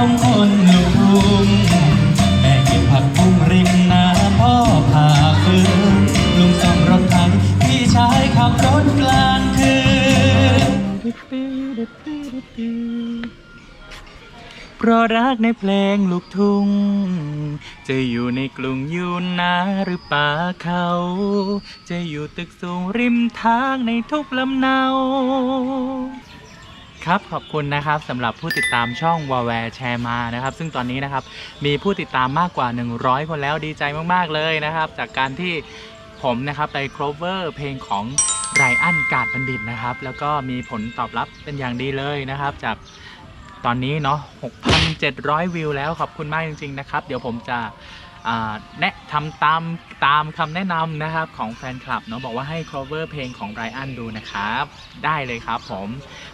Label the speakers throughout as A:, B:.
A: ของคนลูกทุ่งแม่เก็บผักปุ้งริมน้ำพ่อผาฟืนลุงซ่อมรถไถพี่ชายขับรถกลางคืน
B: เพราะรักในเพลงลูกทุ่ง จะอยู่ในกรุงยูนนาหรือป่าเขา จะอยู่ตึกสูงริมทางในทุกลำเนา ครับขอบคุณนะครับสำหรับผู้ติดตามช่องวาแวร์แชร์มานะครับ ซึ่งตอนนี้นะครับมีผู้ติดตามมากกว่า 100 คนแล้วดีใจมากๆเลยนะครับ จากการที่ผมนะครับไป cover เพลงของไรอันกาดบัณฑิตนะครับ แล้วก็มีผลตอบรับเป็นอย่างดีเลยนะครับ จากตอนนี้เนาะ6,700 วิวแล้วขอบคุณมากจริง ๆ นะครับ เดี๋ยวผมจะ แนะทำตามตามคำแนะนำนะครับของแฟนคลับเนาะบอกว่าให้ cover เพลงของไรอันดูนะครับ ได้เลยครับผม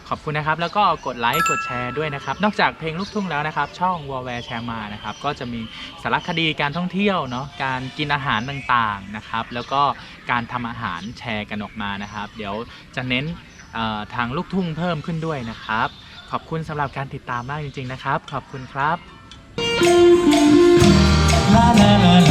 B: ขอบคุณนะครับ แล้วก็กดไลค์กดแชร์ด้วยนะครับ นอกจากเพลงลูกทุ่งแล้วนะครับ ช่องวอลแวร์แชร์มานะครับ ก็จะมีสารคดีการท่องเที่ยวเนาะการกินอาหารต่างๆนะครับ แล้วก็การทำอาหารแชร์กันออกมานะครับ เดี๋ยวจะเน้นทางลูกทุ่งเพิ่มขึ้นด้วยนะครับ ขอบคุณสำหรับการติดตามมากจริง ๆนะครับ ขอบคุณครับ
A: ลาลาลา